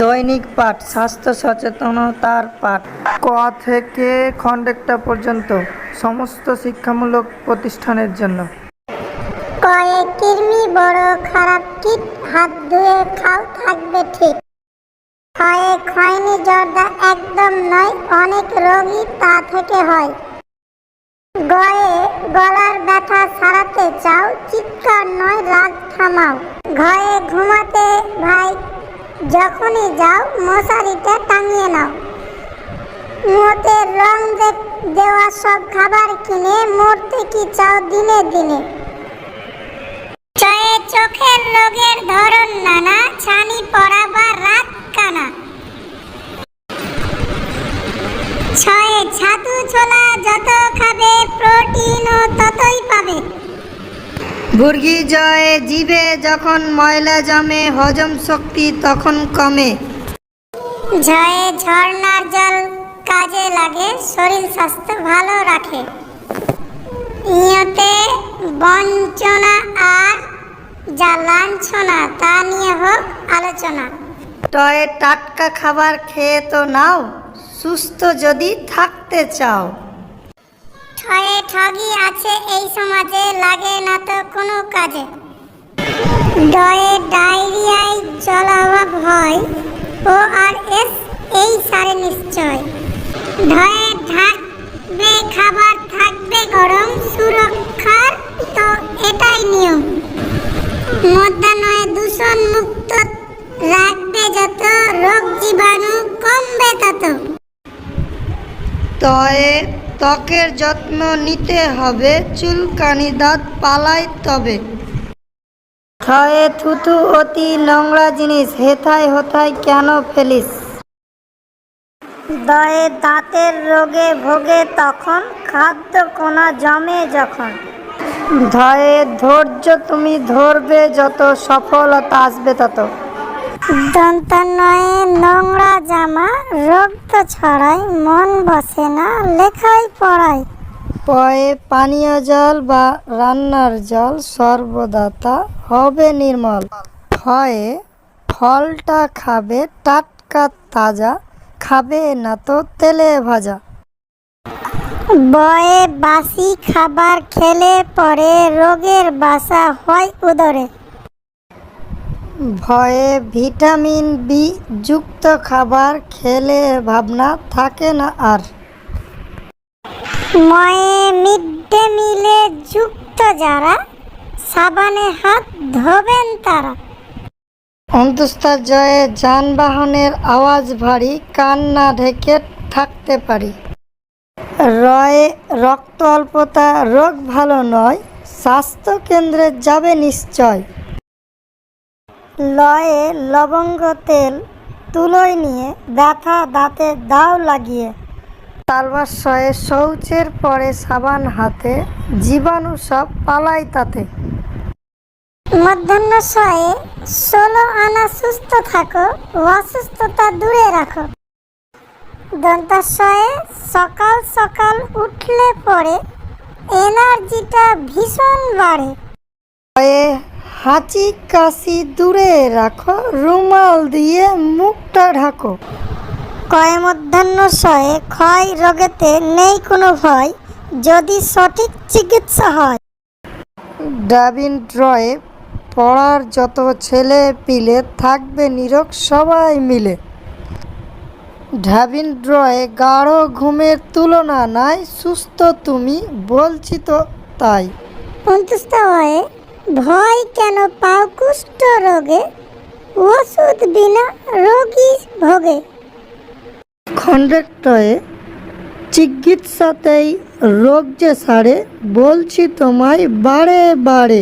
দৈনিক পাঠ স্বাস্থ্য সচেতনতার পাঠ। ক থেকে খণ্ডেকটা পর্যন্ত সমস্ত শিক্ষামূলক প্রতিষ্ঠানের জন্য। কয়ে কৃমি বড় খারাপ কীট হাত ধুয়ে খাও থাকবে ঠিক। ক্ষয়ে খয়নি জর্দা একদম নয় অনেক রোগী তা থেকে হয়। গয়ে গলার ব্যথা সারাতে চাও চিৎকার নয় রাগ থামাও। ঘরে ঘুমাতে ভাই যখনই যাও মশারিটা টাঙিয়ে নাও। মুহূর্তে রং দেওয়া সব খাবার কিনে, মরতে কি চাও দিনে দিনে? চোখের ভুর্গি জয়ে জিভে যখন ময়লা জমে হজম শক্তি তখন কমে। ঝয়ে ঝর্ণার জল কাজে লাগে শরীর স্বাস্থ্য ভালো রাখে। ইয়তে বঞ্চনা আর যা লাঞ্ছনা তা নিয়ে হোক আলোচনা। টয়ে টাটকা খাবার খেয়ে তো নাও সুস্থ যদি থাকতে চাও। ছয়ে ঠগি আছে এই সমাজে, লাগে না তো কোনো কাজে। ডয়ে ডায়রিয়ায় জল অভাব হয়, ও আর এস এই সারে নিশ্চয়। ঢয়ে ঢাকবে, খাবার থাকবে গরম, সুরক্ষার তো এটাই নিয়ম। মধ্যাহ্নয়ে দূষণ মুক্ত রাখবে যত, রোগ জীবাণু কমবে তত। তয়ে ত্বকের যত্ন নিতে হবে চুলকানি দাঁত পালাই তবে থয়ে থুতু অতি নোংরা জিনিস হেথায় হোথায় কেন ফেলিস? দয়ে দাঁতের রোগে ভোগে তখন খাদ্য কোনা জমে যখন। ধয়ে ধৈর্য তুমি ধরবে যত সফলতা আসবে তত। দন্তনয়ে নোংরা জামা রক্ত ছড়ায় মন বসে না লেখাই পড়ায়। পয়ে পানীয় জল বা রান্নার জল সর্বদাতা হবে নির্মল। ফয়ে ফলটা খাবে টাটকা তাজা খাবে না তো তেলে ভাজা। বয়ে বাসি খাবার খেলে পরে রোগের বাসা হয় উদরে। ভয়ে ভিটামিন বি যুক্ত খাবার খেলে ভাবনা থাকে না আর। ময়ে মিড ডে মিলে যুক্ত যারা সাবানে হাত ধোবেন তারা। অন্তস্থার জয়ে যানবাহনের আওয়াজ ভারী কান না ঢেকে থাকতে পারি। রয়ে রক্ত অল্পতা রোগ ভালো নয় স্বাস্থ্য কেন্দ্রে যাবে নিশ্চয়। লয়ে লবঙ্গ তেল তুলোয় নিয়ে ব্যথা দাঁতে দাও লাগিয়ে তালবাসয়ে শৌচের পরে সাবান হাতে, জীবাণু সব পালাই তাতে। মধ্যাহ্ন ষোলো আনা সুস্থ থাকো, অসুস্থতা দূরে রাখো। দন্তাশয়ে সকাল সকাল উঠলে পরে এনার্জিটা ভীষণ বাড়ে। হাঁচি কাশি দূরে রাখো রুমাল দিয়ে মুখটা ঢাকো। কয়ে মধ্যাহ্ন শয়ে ক্ষয় রোগেতে নেই কোনো ভয় যদি সঠিক চিকিৎসা হয়। ডাবিন ড্রয়ে পড়ার যত ছেলে পিলে থাকবে নিরোগ সবাই মিলে। ঢাবিন ড্রয়ে গাঢ় ঘুমের তুলনা নাই সুস্থ তুমি বলছি তো তাই। অন্তুষ্ট হয়ে ভয় কেন পাও কুষ্ঠ রোগে? ওষুধ বিনা রোগী ভোগে। খণ্ডেকটয়ে চিকিৎসাতেই রোগ যে সারে, বলছি তোমায় বারে বারে।